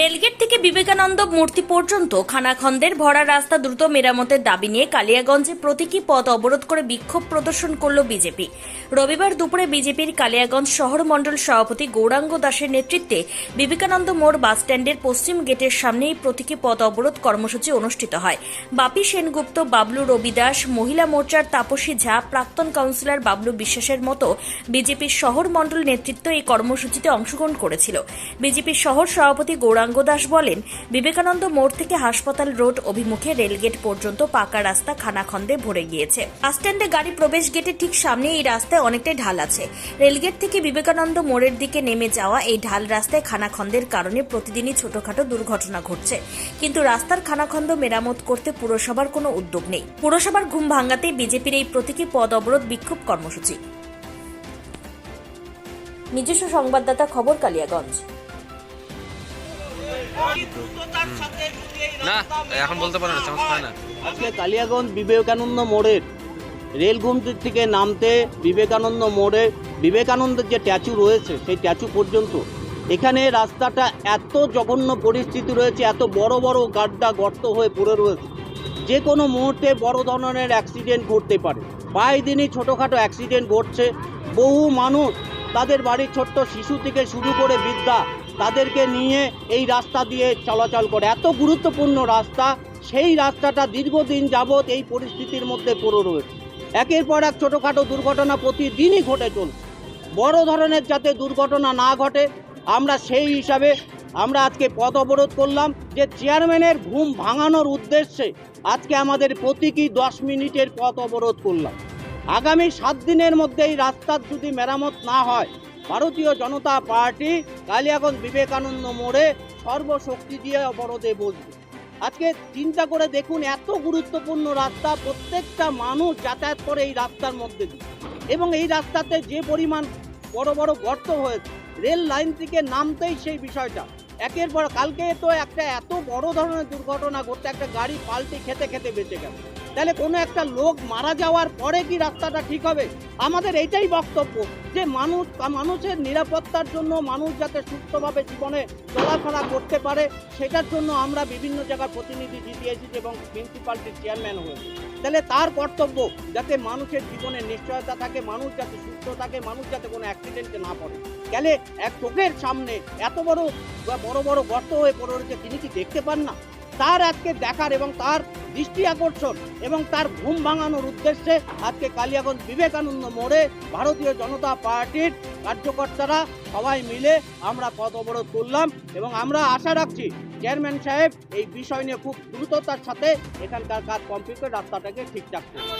Rail gate থেকে বিবেকানন্দ মূর্তি পর্যন্ত খানাখন্দের ভরা রাস্তা দ্রুত মেরামতের দাবি নিয়ে কালিয়াগঞ্জে প্রতীকী পথ অবরোধ করে বিক্ষোভ প্রদর্শন করল বিজেপি। রবিবার দুপুরে বিজেপির কালিয়াগঞ্জ শহর মণ্ডল সভাপতি গৌরাঙ্গ দাসের নেতৃত্বে বিবেকানন্দ মোড় বাসস্ট্যান্ডের পশ্চিম গেটের সামনে এই প্রতীকী পথ অবরোধ কর্মসূচি অনুষ্ঠিত হয়। বাপি সেনগুপ্ত, বাবলু রবি দাস মহিলা মোর্চার তাপসী ঝা, প্রাক্তন কাউন্সিলর বাবলু বিশ্বাসের মতো বিজেপির শহর মণ্ডল নেতৃত্ব এই কর্মসূচিতে অংশগ্রহণ করেছিল। বিজেপির শহর সভাপতি গৌরাঙ্গ দাস বলেন, বিবেকানন্দ মোড় থেকে হাসপাতাল রোড অভিমুখে রেলগেট পর্যন্ত পাকা রাস্তা খানাখন্দে ভরে গিয়েছে। বাসস্ট্যান্ডে গাড়ি প্রবেশ গেটের ঠিক সামনে এই রাস্তায় অনেকটাই ঢাল আছে। রেলগেট থেকে বিবেকানন্দ মোড়ের দিকে নেমে যাওয়া এই ঢাল রাস্তায় খানাখন্দের কারণে প্রতিদিনই ছোটখাটো দুর্ঘটনা ঘটছে। কিন্তু রাস্তার খানাখন্দ মেরামত করতে পুরসভার কোনো উদ্যোগ নেই। পুরসভার ঘুম ভাঙাতে বিজেপির এই প্রতীকী পদ অবরোধ বিক্ষোভ কর্মসূচি। নিজস্ব সংবাদদাতা খবর কালিয়াগঞ্জ। না, এখন বলতে পারে না, চান্স না। আজকে কালিয়াগঞ্জ বিবেকানন্দ মোড়ের রেলঘুমটি থেকে নামতে বিবেকানন্দ মোড়ে বিবেকানন্দের যে স্ট্যাচু রয়েছে, সেই স্ট্যাচু পর্যন্ত, এখানে রাস্তাটা এত জঘন্য পরিস্থিতি রয়েছে, এত বড় বড় গাড্ডা গর্ত হয়ে পড়ে রয়েছে। যে কোনো মুহূর্তে বড় ধরনের অ্যাক্সিডেন্ট ঘটতে পারে। প্রায় দিনই ছোটোখাটো অ্যাক্সিডেন্ট ঘটছে। বহু মানুষ তাদের বাড়ির ছোট্ট শিশু থেকে শুরু করে বৃদ্ধা তাদেরকে নিয়ে এই রাস্তা দিয়ে চলাচল করে। এত গুরুত্বপূর্ণ রাস্তা, সেই রাস্তাটা দীর্ঘদিন যাবৎ এই পরিস্থিতির মধ্যে পড়ে রয়েছে। একের পর এক ছোটোখাটো দুর্ঘটনা প্রতিদিনই ঘটে চলছে। বড় ধরনের যাতে দুর্ঘটনা না ঘটে, আমরা সেই হিসাবে আমরা আজকে পথ অবরোধ করলাম যে চেয়ারম্যানের ঘুম ভাঙানোর উদ্দেশ্যে আজকে আমাদের প্রতীকী দশ মিনিটের পথ অবরোধ করলাম। আগামী সাত দিনের মধ্যে এই রাস্তার যদি মেরামত না হয় ভারতীয় জনতা পার্টি কালিয়াগঞ্জ বিবেকানন্দ মোড়ে সর্বশক্তি দিয়ে অবরোধে বসবে আজকে চিন্তা করে দেখুন এত গুরুত্বপূর্ণ রাস্তা, প্রত্যেকটা মানুষ যাতায়াত করে এই রাস্তার মধ্যে দিয়ে। এবং এই রাস্তাতে যে পরিমাণ বড় বড় গর্ত হয়েছে, রেল লাইন থেকে নামতেই সেই বিষয়টা। একের পর কালকে তো একটা এত বড় ধরনের দুর্ঘটনা ঘটতে একটা গাড়ি পাল্টে খেতে খেতে বেঁচে গেল। তাহলে কোনো একটা লোক মারা যাওয়ার পরে কি রাস্তাটা ঠিক হবে? আমাদের এইটাই বক্তব্য যে মানুষ মানুষের নিরাপত্তার জন্য মানুষ যাতে সুস্থভাবে জীবনে চলাফেরা করতে পারে, সেটার জন্য আমরা বিভিন্ন জায়গার প্রতিনিধি জিতিয়েছি এবং মিউনিসিপালিটির চেয়ারম্যান হয়েছি তাহলে তার কর্তব্য যাতে মানুষের জীবনে নিশ্চয়তা থাকে, মানুষ যাতে সুস্থ থাকে, মানুষ যাতে কোনো অ্যাক্সিডেন্টে না পড়ে। গেলে এক চোখের সামনে এত বড় বড় বড় গর্ত হয়ে পড়ে রয়েছে, তিনি কি দেখতে পান না? তার আজকে দেখার এবং তার দৃষ্টি আকর্ষণ এবং তার ঘুম ভাঙানোর উদ্দেশ্যে আজকে কালিয়াগঞ্জ বিবেকানন্দ মোড়ে ভারতীয় জনতা পার্টির কার্যকর্তারা সবাই মিলে আমরা পথ অবরোধ করলাম এবং আমরা আশা রাখছি চেয়ারম্যান সাহেব এই বিষয় নিয়ে খুব দ্রুততার সাথে এখানকার কাজ কমপ্লিট করে রাস্তাটাকে ঠিকঠাক করবে।